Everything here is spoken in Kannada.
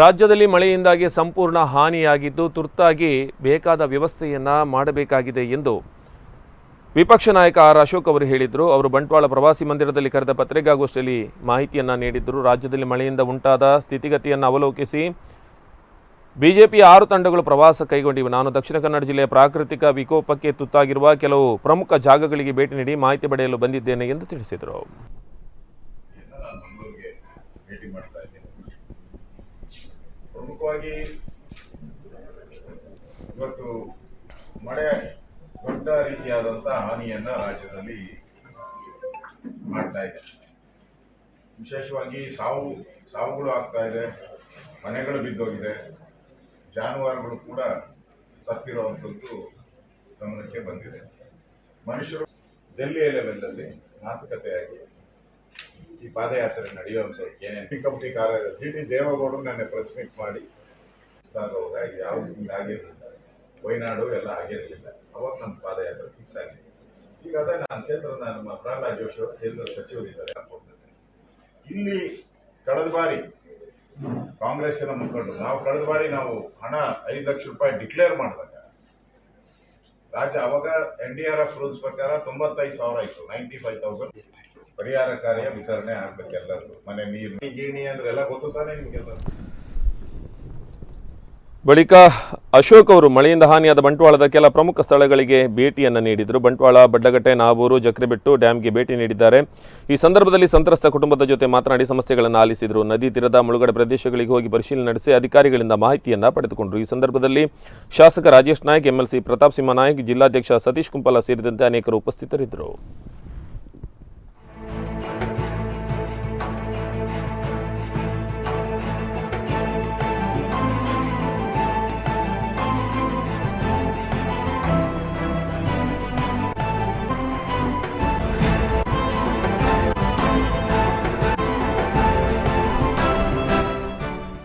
ರಾಜ್ಯದಲ್ಲಿ ಮಳೆಯಿಂದಾಗಿ ಸಂಪೂರ್ಣ ಹಾನಿಯಾಗಿದ್ದು ತುರ್ತಾಗಿ ಬೇಕಾದ ವ್ಯವಸ್ಥೆಯನ್ನು ಮಾಡಬೇಕಾಗಿದೆ ಎಂದು ವಿಪಕ್ಷ ನಾಯಕ ಆರ್ ಅಶೋಕ್ ಅವರು ಹೇಳಿದರು. ಅವರು ಬಂಟ್ವಾಳ ಪ್ರವಾಸಿ ಮಂದಿರದಲ್ಲಿ ಕರೆದ ಪತ್ರಿಕಾಗೋಷ್ಠಿಯಲ್ಲಿ ಮಾಹಿತಿಯನ್ನು ನೀಡಿದ್ದರು ರಾಜ್ಯದಲ್ಲಿ ಮಳೆಯಿಂದ ಉಂಟಾದ ಸ್ಥಿತಿಗತಿಯನ್ನು ಅವಲೋಕಿಸಿ ಬಿಜೆಪಿ ಆರು ತಂಡಗಳು ಪ್ರವಾಸ ಕೈಗೊಂಡಿವೆ. ನಾನು ದಕ್ಷಿಣ ಕನ್ನಡ ಜಿಲ್ಲೆಯ ಪ್ರಾಕೃತಿಕ ವಿಕೋಪಕ್ಕೆ ತುತ್ತಾಗಿರುವ ಕೆಲವು ಪ್ರಮುಖ ಜಾಗಗಳಿಗೆ ಭೇಟಿ ನೀಡಿ ಮಾಹಿತಿ ಪಡೆಯಲು ಬಂದಿದ್ದೇನೆ ಎಂದು ತಿಳಿಸಿದರು ನಾನು ಮಂಗಳೂರಿಗೆ ಭೇಟಿ ಮಾಡ್ತಾ ಇದ್ದೀನಿ ಪ್ರಮುಖವಾಗಿ ಇವತ್ತು ಮಳೆ ದೊಡ್ಡ ರೀತಿಯಾದಂಥ ಹಾನಿಯನ್ನ ರಾಜ್ಯದಲ್ಲಿ ಮಾಡ್ತಾ ಇದೆ. ವಿಶೇಷವಾಗಿ ಸಾವು, ಸಾವುಗಳು ಆಗ್ತಾ ಇದೆ, ಮನೆಗಳು ಬಿದ್ದೋಗಿದೆ. ಜಾನುವಾರುಗಳು ಕೂಡ ಸತ್ತಿರುವಂಥದ್ದು ಗಮನಕ್ಕೆ ಬಂದಿದೆ. ಮನುಷ್ಯರು ಡೆಲ್ಲಿ ಲೆವೆಲಲ್ಲಿ ಮಾತುಕತೆಯಾಗಿ ಈ ಪಾದಯಾತ್ರೆ ನಡೆಯುವಂಥದ್ದು ಏನೇನು ಕಮಿಟಿ ಕಾರ್ಯ ಜಿ ಟಿ ದೇವೇಗೌಡರು ನನ್ನ ಪ್ರೆಸ್ ಮೀಟ್ ಮಾಡಿ ಹೋದಾಗ ಯಾವ ಆಗಿರಲಿಲ್ಲ. ವಯನಾಡು ಎಲ್ಲ ಆಗಿರಲಿಲ್ಲ. ಅವಾಗ ನಮ್ಮ ಪಾದಯಾತ್ರೆ ಫಿಕ್ಸ್ ಆಗಿದೆ. ಈಗ ಅದೇ ನಾನು ಕೇಂದ್ರ ನಮ್ಮ ಪ್ರಹ್ಲಾದ್ ಜೋಶಿ ಅವರು ಕೇಂದ್ರ ಸಚಿವರಿದ್ದಾರೆ ಇಲ್ಲಿ ಕಳೆದ ಬಾರಿ ಕಾಂಗ್ರೆಸ್ಸಿನ ಮುಖಂಡರು, ನಾವು ಕಳೆದ ಬಾರಿ ನಾವು ಹಣ ಐದು ಲಕ್ಷ ರೂಪಾಯಿ ಡಿಕ್ಲೇರ್ ಮಾಡಿದಾಗ, ರಾಜ್ಯ ಅವಾಗ N D R F rules ಪ್ರಕಾರ ತೊಂಬತ್ತೈದು ಸಾವಿರ ಆಯಿತು ನೈಂಟಿ ಫೈವ್ ತೌಸಂಡ್ ಪರಿಹಾರ ಕಾರ್ಯ ವಿತರಣೆ ಆಗ್ಬೇಕು ಎಲ್ಲರಿಗೂ ಮನೆ ನೀರು ಗೀಣಿ ಅಂದ್ರೆ ಎಲ್ಲ ಗೊತ್ತು ತಾನೇ ನಿಮಗೆಲ್ಲ? ಬಳಿಕ ಅಶೋಕ್ ಅವರು ಮಳೆಯಿಂದ ಹಾನಿಯಾದ ಬಂಟ್ವಾಳದ ಕೆಲ ಪ್ರಮುಖ ಸ್ಥಳಗಳಿಗೆ ಭೇಟಿಯನ್ನು ನೀಡಿದರು. ಬಂಟ್ವಾಳ, ಬಡ್ಡಗಟ್ಟೆ ನಾವೂರು ಜಕ್ರಿಬೆಟ್ಟು ಡ್ಯಾಂಗೆ ಭೇಟಿ ನೀಡಿದ್ದಾರೆ. ಈ ಸಂದರ್ಭದಲ್ಲಿ ಸಂತ್ರಸ್ತ ಕುಟುಂಬದ ಜೊತೆ ಮಾತನಾಡಿ ಸಮಸ್ಯೆಗಳನ್ನು ಆಲಿಸಿದರು. ನದಿ ತೀರದ ಮುಳುಗಡೆ ಪ್ರದೇಶಗಳಿಗೆ ಹೋಗಿ ಪರಿಶೀಲನೆ ನಡೆಸಿ ಅಧಿಕಾರಿಗಳಿಂದ ಮಾಹಿತಿಯನ್ನು ಪಡೆದುಕೊಂಡರು. ಈ ಸಂದರ್ಭದಲ್ಲಿ ಶಾಸಕ ರಾಜೇಶ್ ನಾಯ್ಕ್, ಎಂಎಲ್ಸಿ ಪ್ರತಾಪ್ ಸಿಂಹ ನಾಯ್ಕ್, ಜಿಲ್ಲಾಧ್ಯಕ್ಷ ಸತೀಶ್ ಕುಂಪಲ ಸೇರಿದಂತೆ ಅನೇಕರು ಉಪಸ್ಥಿತರಿದ್ದರು.